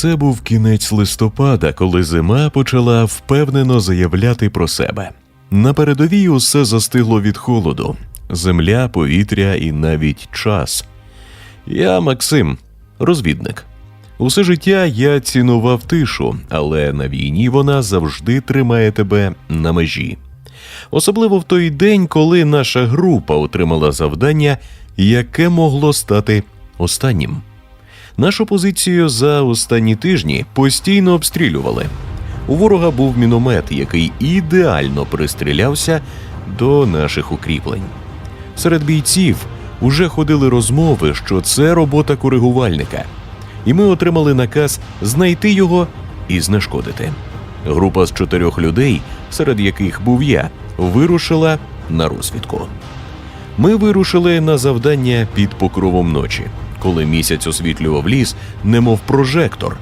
Це був кінець листопада, коли зима почала впевнено заявляти про себе. На передовій усе застигло від холоду: земля, повітря і навіть час. Я Максим, розвідник. Усе життя я цінував тишу, але на війні вона завжди тримає тебе на межі. Особливо в той день, коли наша група отримала завдання, яке могло стати останнім. Нашу позицію за останні тижні постійно обстрілювали. У ворога був міномет, який ідеально пристрілявся до наших укріплень. Серед бійців уже ходили розмови, що це робота коригувальника, і ми отримали наказ знайти його і знешкодити. Група з чотирьох людей, серед яких був я, вирушила на розвідку. Ми вирушили на завдання під покровом ночі, коли місяць освітлював ліс, немов прожектор.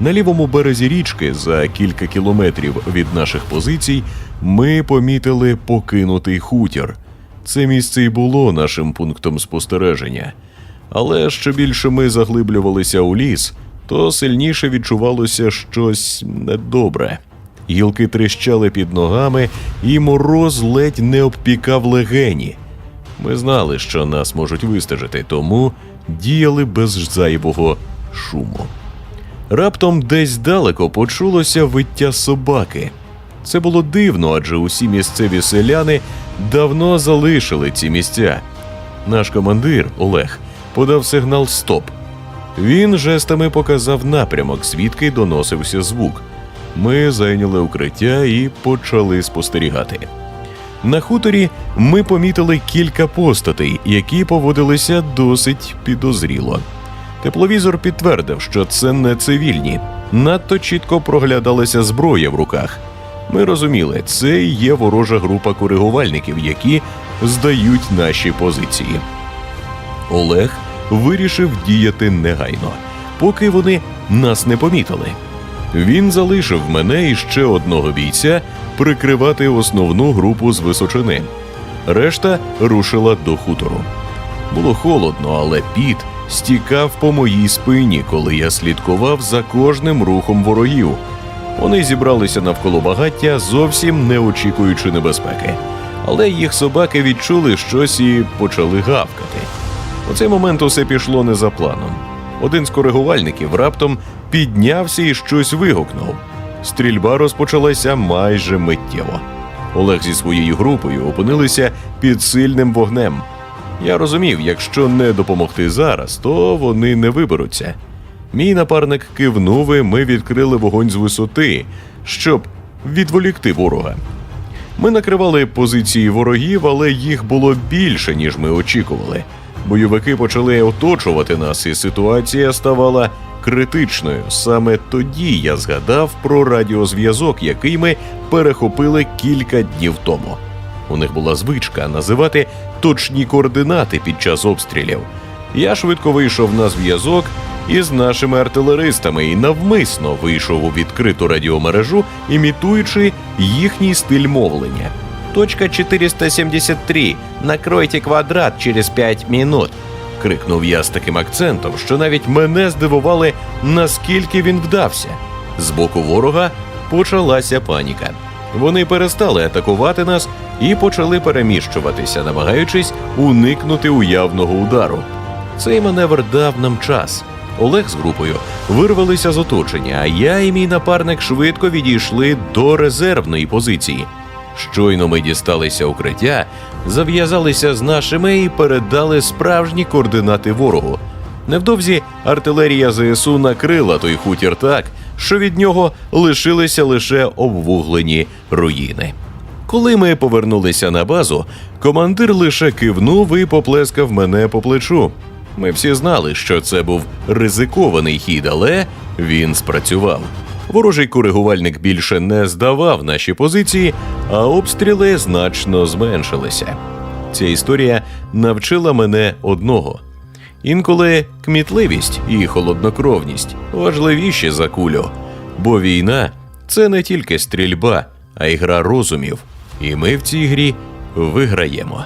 На лівому березі річки, за кілька кілометрів від наших позицій, ми помітили покинутий хутір. Це місце й було нашим пунктом спостереження. Але що більше ми заглиблювалися у ліс, то сильніше відчувалося щось недобре. Гілки тріщали під ногами, і мороз ледь не обпікав легені. Ми знали, що нас можуть вистежити, тому діяли без зайвого шуму. Раптом десь далеко почулося виття собаки. Це було дивно, адже усі місцеві селяни давно залишили ці місця. Наш командир Олег подав сигнал Стоп. Він жестами показав напрямок, звідки доносився звук. Ми зайняли укриття і почали спостерігати. На хуторі ми помітили кілька постатей, які поводилися досить підозріло. Тепловізор підтвердив, що це не цивільні. Надто чітко проглядалася зброя в руках. Ми розуміли, це є ворожа група коригувальників, які здають наші позиції. Олег вирішив діяти негайно, поки вони нас не помітили. Він залишив мене і ще одного бійця прикривати основну групу з височини. Решта рушила до хутору. Було холодно, але піт стікав по моїй спині, коли я слідкував за кожним рухом ворогів. Вони зібралися навколо багаття, зовсім не очікуючи небезпеки. Але їх собаки відчули щось і почали гавкати. У цей момент усе пішло не за планом. Один з коригувальників раптом піднявся і щось вигукнув. Стрільба розпочалася майже миттєво. Олег зі своєю групою опинилися під сильним вогнем. Я розумів, якщо не допомогти зараз, то вони не виберуться. Мій напарник кивнув, і ми відкрили вогонь з висоти, щоб відволікти ворога. Ми накривали позиції ворогів, але їх було більше, ніж ми очікували. Бойовики почали оточувати нас, і ситуація ставала критичною. Саме тоді я згадав про радіозв'язок, який ми перехопили кілька днів тому. У них була звичка називати точні координати під час обстрілів. Я швидко вийшов на зв'язок із нашими артилеристами і навмисно вийшов у відкриту радіомережу, імітуючи їхній стиль мовлення. Точка 473. Накройте квадрат через 5 минут. Крикнув я з таким акцентом, що навіть мене здивували, наскільки він вдався. З боку ворога почалася паніка. Вони перестали атакувати нас і почали переміщуватися, намагаючись уникнути уявного удару. Цей маневр дав нам час. Олег з групою вирвалися з оточення, а я і мій напарник швидко відійшли до резервної позиції. Щойно ми дісталися укриття, зав'язалися з нашими і передали справжні координати ворогу. Невдовзі артилерія ЗСУ накрила той хутір так, що від нього лишилися лише обвуглені руїни. Коли ми повернулися на базу, командир лише кивнув і поплескав мене по плечу. Ми всі знали, що це був ризикований хід, але він спрацював. Ворожий коригувальник більше не здавав наші позиції, а обстріли значно зменшилися. Ця історія навчила мене одного: інколи кмітливість і холоднокровність важливіші за кулю, бо війна це не тільки стрільба, а й гра розумів, і ми в цій грі виграємо.